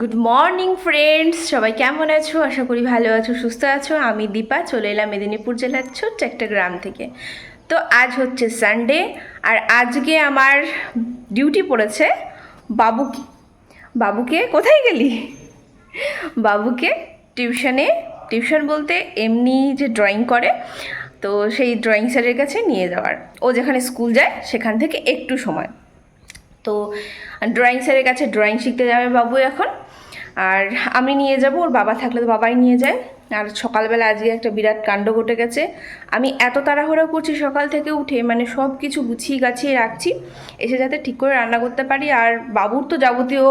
Good morning friends সবাই কেমন আছো? আশা করি ভালো আছো, সুস্থ আছো। আমি দীপা, চলে এলাম মেদিনীপুর জেলার ছোট্ট একটা গ্রাম থেকে। তো আজ হচ্ছে সানডে আর আজকে আমার ডিউটি পড়েছে বাবুকে। বাবুকে কোথায় গেলি? বাবুকে টিউশনে টিউশন বলতে এমনি যে ড্রয়িং করে, তো সেই ড্রয়িং স্যারের কাছে নিয়ে যাওয়ার। ও যেখানে স্কুল যায়, সেখান থেকে একটু সময়। তো ড্রয়িং স্যারের কাছে ড্রয়িং শিখতে যাবে বাবু এখন। আর আমি নিয়ে যাব, ওর বাবা থাকলে তো বাবাই নিয়ে যায়। আর সকালবেলা আজকে একটা বিরাট কাণ্ড ঘটে গেছে। আমি এত তাড়াহুড়ো করছি সকাল থেকে উঠে মানে সব কিছু গুছিয়ে গাছিয়ে রাখছি, এসে যাতে ঠিক করে রান্না করতে পারি। আর বাবুর তো যাবতীয়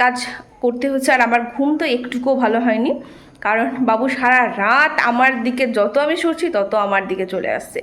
কাজ করতে হচ্ছে, আর আমার ঘুম তো একটুকুও ভালো হয়নি। কারণ বাবু সারা রাত আমার দিকে যত আমি সরছি, তত আমার দিকে চলে আসছে।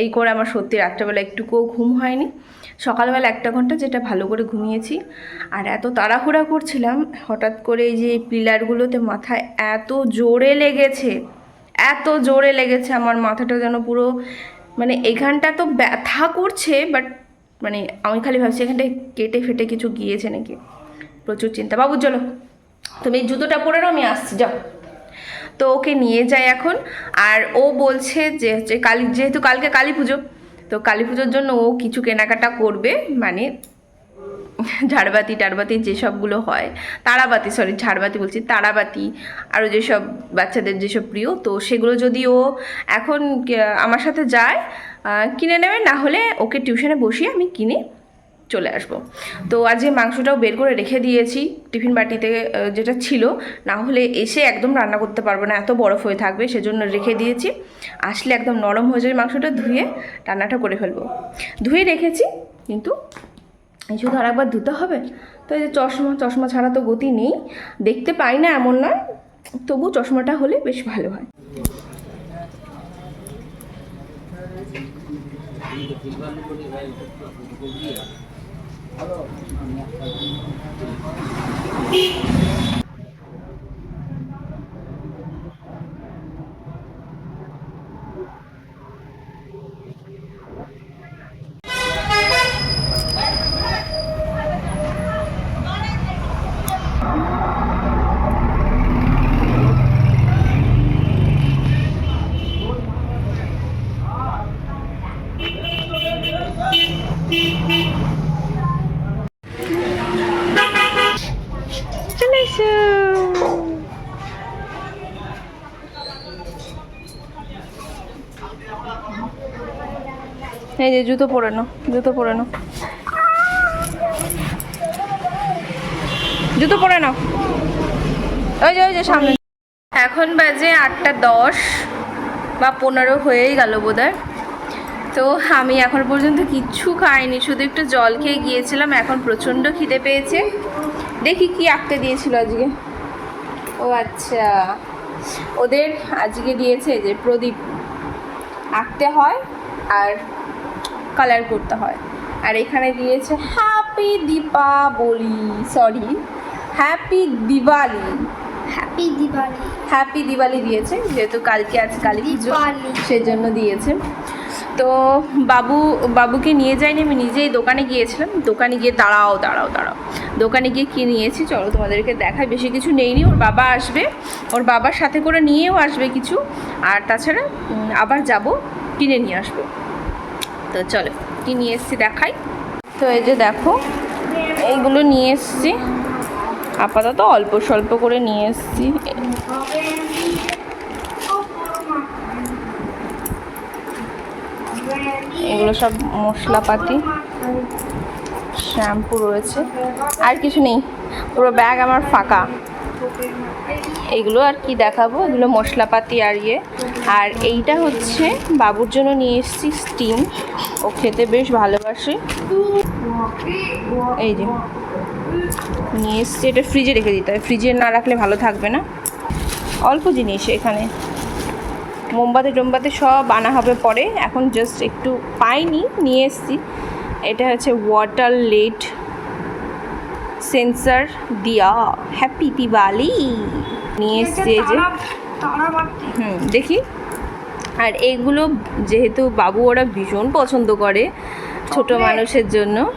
এই করে আমার সত্যি রাত্রেবেলা একটুকুও ঘুম হয়নি। সকালবেলা একটা ঘণ্টা যেটা ভালো করে ঘুমিয়েছি। আর এত তাড়াহুড়া করছিলাম, হঠাৎ করে এই যে পিলারগুলোতে মাথায় এত জোরে লেগেছে, এত জোরে লেগেছে আমার মাথাটা যেন পুরো মানে এখানটা তো ব্যথা করছে বাট মানে আমি খালি ভাবছি এখানটায় কেটে ফেটে কিছু গিয়েছে নাকি? প্রচুর চিন্তা। বাবু, চলো। তুমি জুতোটা পরে আমি আসছি, যাও। তো ওকে নিয়ে যায় এখন। আর ও বলছে যে কালী, যেহেতু কালকে কালী পুজো তো কালী পুজোর জন্য ও কিছু কেনাকাটা করবে মানে ঝাড়বাতি টাড়বাতি যেসবগুলো হয়, তারাবাতি সরি ঝাড়বাতি বলছি, তারাবাতি আরও যেসব বাচ্চাদের যেসব প্রিয়, তো সেগুলো যদি ও এখন আমার সাথে যায় কিনে নেবে, না হলে ওকে টিউশনে বসিয়ে আমি কিনে চলে আসব। তো আজকে মাংসটাও বের করে রেখে দিয়েছি টিফিন বাটিতে যেটা ছিল। না হলে এসে একদম রান্না করতে পারব না, এত বরফ হয়ে থাকবে, সেজন্য রেখে দিয়েছি। আসলে একদম নরম হয়ে যাবে মাংসটা, ধুয়ে রান্নাটা করে ফেলব। ধুয়ে রেখেছি, কিন্তু শুধু আর একবার ধুতে হবে? তো এই যে চশমা চশমা ছাড়া তো গতি নেই। দেখতে পাই না এমন নয় তবু চশমাটা হলে বেশ ভালো হয়। চলে এই যে জুতো পরে নাও, জুতো পরে নাও। জুতো পরে নাও। ওই যে ওই যে, সামনে। এখন বাজে আটটা দশ বা পনেরো হয়েই গেল বোধহয়। তো আমি এখন পর্যন্ত কিচ্ছু খাইনি, শুধু একটু জল খেয়ে গিয়েছিলাম, এখন প্রচণ্ড খিদে পেয়েছে। দেখি কি আঁকতে দিয়েছিল আজকে। ও আচ্ছা ওদের আজকে দিয়েছে যে প্রদীপ। আঁকতে হয় আর কালার করতে হয়। আর এখানে দিয়েছে happy Deepavali sorry happy Diwali happy Diwali happy Diwali দিয়েছে যেহেতু কালকে আজ কালী পুজো দিওয়ালি। সেজন্য দিয়েছে। তো বাবু বাবুকে নিয়ে যাইনি আমি নিজেই দোকানে গিয়েছিলাম। দোকানে গিয়ে দাঁড়াও দাঁড়াও দাঁড়াও। দোকানে গিয়ে কি নিয়েছি? চলো তোমাদেরকে দেখায় বেশি কিছু নেইনি ওর বাবা আসবে। ওর বাবার সাথে করে নিয়েও আসবে কিছু। আর তাছাড়া আবার যাব কিনে নিয়ে আসব। তো চলো, কি নিয়ে এসেছি দেখাই। তো এই যে দেখো, এইগুলো নিয়ে এসেছি। আপাতত অল্প স্বল্প করে নিয়ে এসেছি। এগুলো সব মশলাপাতি, শ্যাম্পু রয়েছে। আর কিছু নেই, পুরো ব্যাগ আমার ফাঁকা। এগুলো আর কি দেখাবো? এগুলো মশলাপাতি আর ইয়ে। আর এইটা হচ্ছে বাবুর জন্য নিয়ে এসেছি স্টিম ও খেতে বেশ ভালোবাসে। এই যে, নিয়ে এসেছি। এটা ফ্রিজে রেখে দিতে হয়। ফ্রিজে না রাখলে ভালো থাকবে না। অল্প জিনিস এখানে। মোমবাতি, টোমবাতি সব আনা হবে পরে। এখন জাস্ট একটু পাইনি, নিয়ে এসেছি। এটা হচ্ছে water LED sensor diya. Happy Diwali নিয়ে এসেছি যে। হুম দেখি। আর এইগুলো যেহেতু বাবু ওরা ভীষণ পছন্দ করে ছোট মানুষের জন্য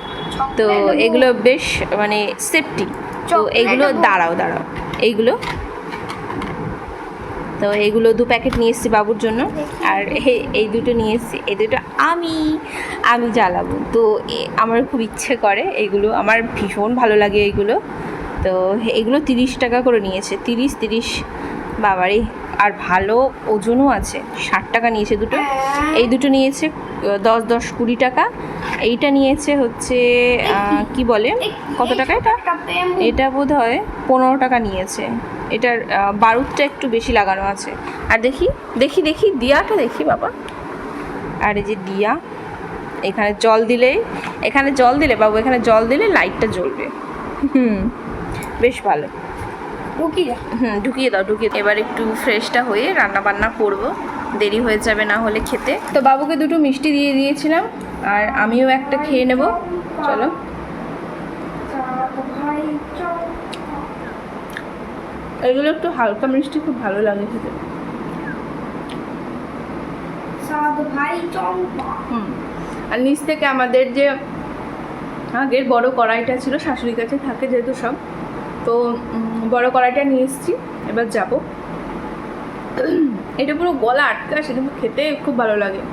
তো এগুলো বেশ মানে সেফটি তো এইগুলো দাঁড়াও দাঁড়াও। এইগুলো তো এইগুলো দু প্যাকেট নিয়ে এসেছি বাবুর জন্য। আর এই- এই দুটো নিয়ে এসেছি। এই দুটো আমি আমি জ্বালাবো। তো আমার খুব ইচ্ছে করে এইগুলো আমার ভীষণ ভালো লাগে এইগুলো তো এগুলো তিরিশ টাকা করে নিয়েছে। তিরিশ তিরিশ বাবারে, আর ভালো ওজনও আছে। ষাট টাকা নিয়েছে দুটো। এই দুটো নিয়েছে দশ দশ কুড়ি টাকা। এইটা নিয়েছে হচ্ছে কি বলে? কত টাকা এটা? এটা বোধ হয় পনেরো টাকা নিয়েছে। এটার বারুদটা একটু বেশি লাগানো আছে। আর দেখি দেখি দেখি, দিয়াটা দেখি বাবা। আর এই যে দিয়া, এখানে জল দিলেই এখানে জল দিলে বাবু, এখানে জল দিলে লাইটটা জ্বলবে। হুম, বেশ ভালো। রুকি যা হুম ঢুকিয়ে দাও ঢুকিয়ে দাও। এবার একটু ফ্রেশটা হয়ে রান্না বান্না করব। দেরি হয়ে যাবে না হলে খেতে। তো বাবুকে দুটো মিষ্টি দিয়ে দিয়েছিলাম আর আমিও একটা খেয়ে নেব। চলো। এগুলো একটু হালকা মিষ্টি খুব ভালো লাগে খেতে। হুম আর নিচ থেকে আমাদের যে আগের বড় কড়াইটা ছিল শাশুড়ির কাছে থাকে যেহেতু সব তো বড় কড়াইটা নিয়ে এসেছি এবার যাব। এটা পুরো গলা আটকে আসে কিন্তু খেতে খুব ভালো লাগে।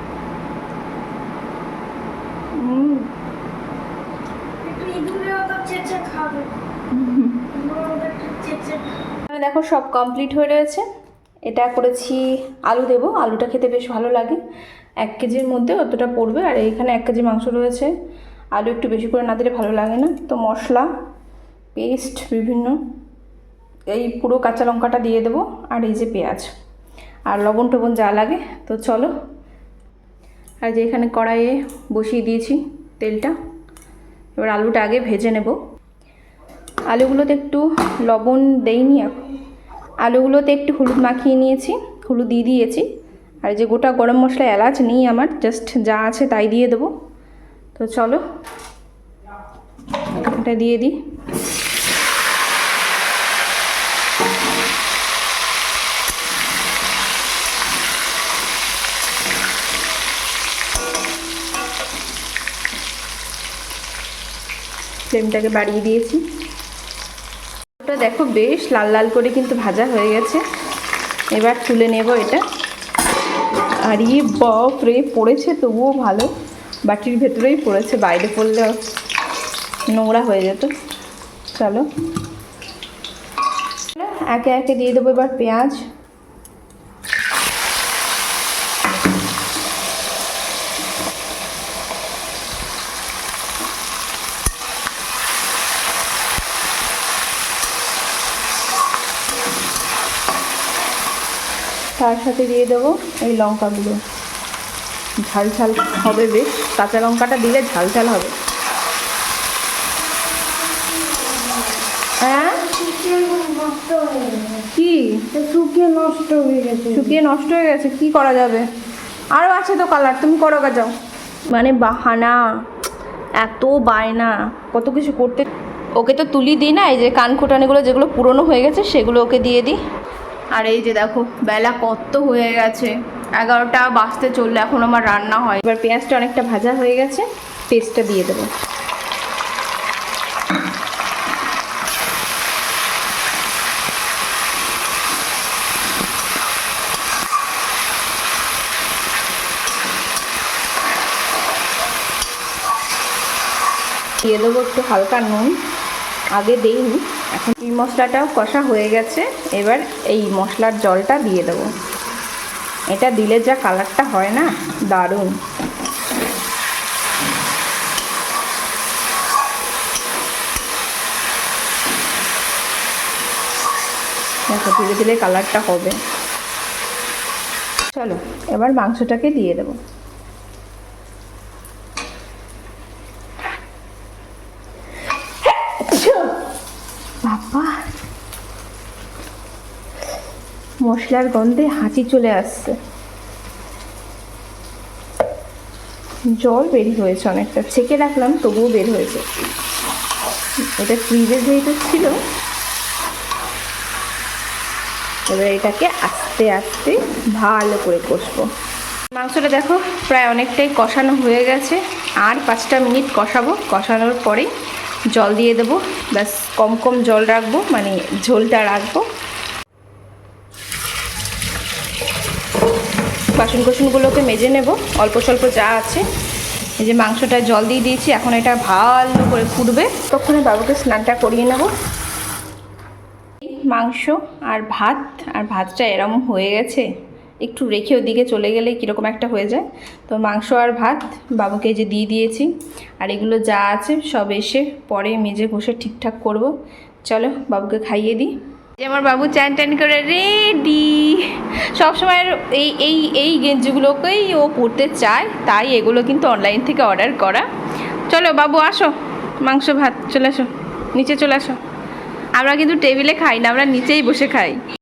দেখো সব কমপ্লিট হয়ে রয়েছে। এটা করেছি আলু দেবো আলুটা খেতে বেশ ভালো লাগে। এক কেজির মধ্যে অতটা পড়বে আর এখানে এক কেজি মাংস রয়েছে। আলু একটু বেশি করে না দিলে ভালো লাগে না। তো মশলা পেস্ট বিভিন্ন, এই পুরো কাঁচা লঙ্কাটা দিয়ে দেবো আর এই যে পেঁয়াজ। আর লবণ টবণ যা লাগে, তো চলো। আর যে এখানে কড়াইয়ে বসিয়ে দিয়েছি তেলটা, এবার আলুটা আগে ভেজে নেব। আলুগুলোতে একটু লবণ দেইনি এখন। আলুগুলোতে একটু হলুদ মাখিয়ে নিয়েছি, হলুদ দিয়ে দিয়েছি। আর যে গোটা গরম মশলা এলাচ নেই আমার, জাস্ট যা আছে তাই দিয়ে দেবো। তো চলো, এটা দিয়ে দিই। ফ্লেমটাকে বাড়িয়ে দিয়েছি। ওটা দেখো বেশ লাল লাল করে কিন্তু ভাজা হয়ে গেছে। এবার তুলে নেব এটা। আর ইয়ে বফ রে পড়েছে তবুও ভালো। বাটির ভেতরেই পড়েছে, বাইরে পড়লে নোংরা হয়ে যেত। চলো। একে একে দিয়ে দেবো এবার পেঁয়াজ। তার সাথে দিয়ে দেবো এই লঙ্কাগুলো। ঝাল ঝাল হবে বেশ কাঁচা লঙ্কাটা দিলে ঝাল ঝাল হবে। হ্যাঁ? শুকিয়ে নষ্ট গেছে কি? শুকিয়ে নষ্ট হয়ে গেছে। শুকিয়ে নষ্ট হয়ে গেছে কি করা যাবে? আরও আছে তো কালার তুমি করো যাও। মানে বাহানা এত বায়না কত কিছু করতে ওকে তো তুলি দিই না এই যে কান খোটানিগুলো যেগুলো পুরনো হয়ে গেছে সেগুলো ওকে দিয়ে দিই। আর এই যে দেখো, বেলা কত হয়ে গেছে। এগারোটা বাঁচতে চললে, এখন আমার রান্না হয়। এবার পেঁয়াজটা অনেকটা ভাজা হয়ে গেছে পেস্টটা দিয়ে দেবো। দিয়ে দেবো একটু হালকা নুন। আগে দেইনি। মশলাটাও কষা হয়ে গেছে। এবার এই মশলার জলটা দিয়ে দেবো। এটা দিলে যা কালারটা হয় না, দারুণ। দেখো, ধীরে ধীরে কালারটা হবে। চলো, এবার মাংসটাকে দিয়ে দেবো বাবা মশলার গন্ধে হাঁচি চলে আসছে। জল বেরিয়ে হয়েছে অনেকটা। ছেঁকে রাখলাম, তবুও বের হয়েছে। এটা ফ্রিজে যেহেতু ছিল, এবার এটাকে আস্তে আস্তে ভালো করে কষবো। মাংসটা দেখো প্রায় অনেকটাই কষানো হয়ে গেছে। আর পাঁচটা মিনিট কষাবো। কষানোর পরেই জল দিয়ে দেবো। ব্যাস, কম কম জল রাখব মানে ঝোলটা রাখব। বাসন কোসনগুলোকে মেজে নেব। অল্প স্বল্প যা আছে। এই যে মাংসটা জল দিয়ে দিয়েছি, এখন এটা ভালো করে ফুটবে। তখন বাবুকে স্নানটা করিয়ে নেব। মাংস আর ভাত, আর ভাতটা এরম হয়ে গেছে। একটু রেখে ওদিকে চলে গেলে কীরকম একটা হয়ে যায়। তো মাংস আর ভাত বাবুকে যে দিয়ে দিয়েছি। আর এগুলো যা আছে সব এসে পরে মেজে ঘষে ঠিকঠাক করব। চলো বাবুকে খাইয়ে দিই। যে আমার বাবু চ্যান ট্যান করে রেডি সবসময় এই এই এই গেঞ্জিগুলোকেই ও পরতে চায়, তাই এগুলো কিন্তু অনলাইন থেকে অর্ডার করা। চলো বাবু আসো, মাংস, ভাত, চলে আসো, নিচে চলে আসো। আমরা কিন্তু টেবিলে খাই না, আমরা নিচেই বসে খাই।